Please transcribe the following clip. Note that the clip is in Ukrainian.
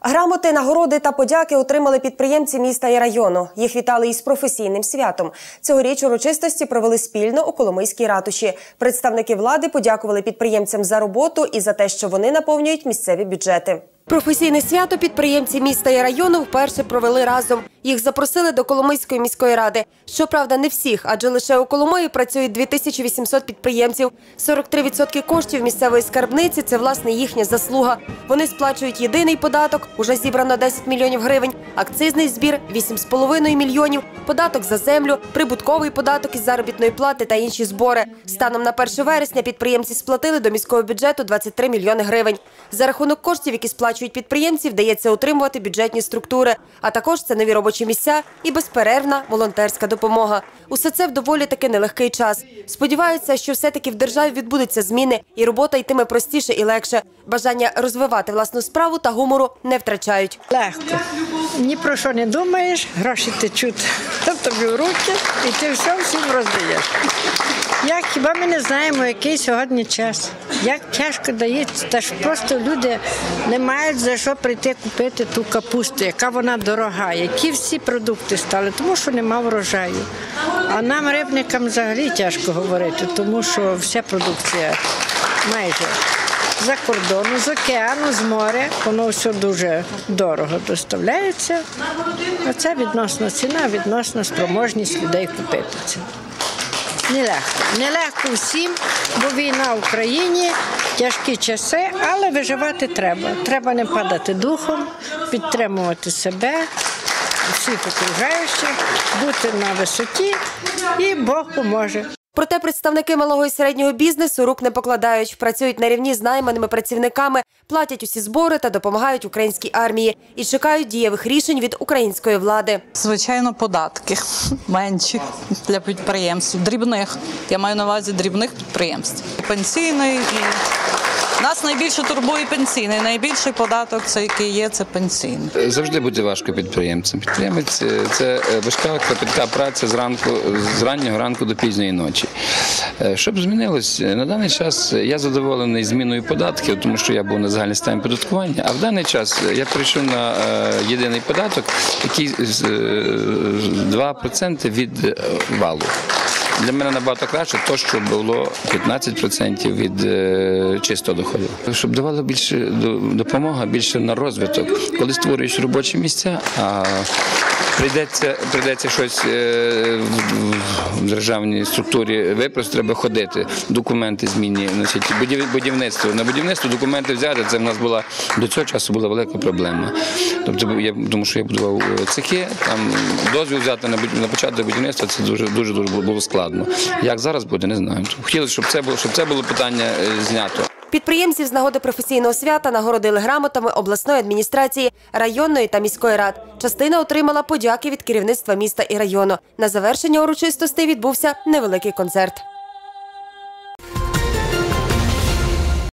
Грамоти, нагороди та подяки отримали підприємці міста і району. Їх вітали із професійним святом. Цьогоріч урочистості провели спільно у Коломийській ратуші. Представники влади подякували підприємцям за роботу і за те, що вони наповнюють місцеві бюджети. Професійне свято підприємці міста і району вперше провели разом. Їх запросили до Коломийської міської ради. Щоправда, не всіх, адже лише у Коломиї працюють 2800 підприємців. 43% коштів місцевої скарбниці це власне їхня заслуга. Вони сплачують єдиний податок, уже зібрано 10 мільйонів гривень, акцизний збір 8,5 мільйонів, податок за землю, прибутковий податок із заробітної плати та інші збори. Станом на 1 вересня підприємці сплатили до міського бюджету 23 мільйони гривень. За рахунок коштів, які сплачують підприємці, вдається утримувати бюджетні структури, а також це нові робочі місця і безперервна волонтерська допомога. Усе це в доволі таки нелегкий час. Сподіваються, що все-таки в державі відбудуться зміни, і робота йтиме простіше і легше. Бажання розвивати власну справу та гумору не втрачають. Легко. Ні про що не думаєш, гроші течуть то тобі в руки, і ти все всім роздаєш. Як хіба ми не знаємо, який сьогодні час? Як тяжко дається, та ж просто люди не мають за що прийти купити ту капусту, яка вона дорога, які всі продукти стали, тому що нема врожаю. А нам, рибникам, взагалі тяжко говорити, тому що вся продукція майже за кордону, з океану, з моря. Воно все дуже дорого доставляється. А це відносна ціна, відносна спроможність людей купити це. Нелегко. Нелегко всім, бо війна в Україні, тяжкі часи, але виживати треба. Треба не падати духом, підтримувати себе, всіх окружаючих, бути на висоті, і Бог поможе. Проте представники малого і середнього бізнесу рук не покладають, працюють на рівні з найманими працівниками, платять усі збори та допомагають українській армії і чекають дієвих рішень від української влади. Звичайно, податки менші для підприємств, дрібних. Я маю на увазі дрібних підприємств. Пенсійний і нас найбільше турбує пенсійний. Найбільший податок, це який є, це пенсійний. Завжди буде важко підприємцям. Підприємець е, це е, важка кропітка праця зранку, з раннього ранку до пізньої ночі. Е, Щоб змінилось, на даний час я задоволений зміною податків, тому що я був на загальній системі податкування. А в даний час я перейшов на е, єдиний податок, який е, 2% від е, валу. Для мене набагато краще, то що було 15% від е, чистого доходу. Щоб давала більше до- допомога, більше на розвиток. Коли створюєш робочі місця, а прийдеться, прийдеться щось е, в- державній структурі випрости, треба ходити, документи змінні, значить, будів- будівництво. На будівництво документи взяти, це в нас була до цього часу була велика проблема. Тобто я тому, що я будував е, цехи, там дозвіл взяти на, на початок будівництва, це дуже дуже дуже було складно. Як зараз буде, не знаю. Хотілося, щоб це було, щоб це було питання е, знято. Підприємців з нагоди професійного свята нагородили грамотами обласної адміністрації, районної та міської рад. Частина отримала подяки від керівництва міста і району. На завершення урочистостей відбувся невеликий концерт.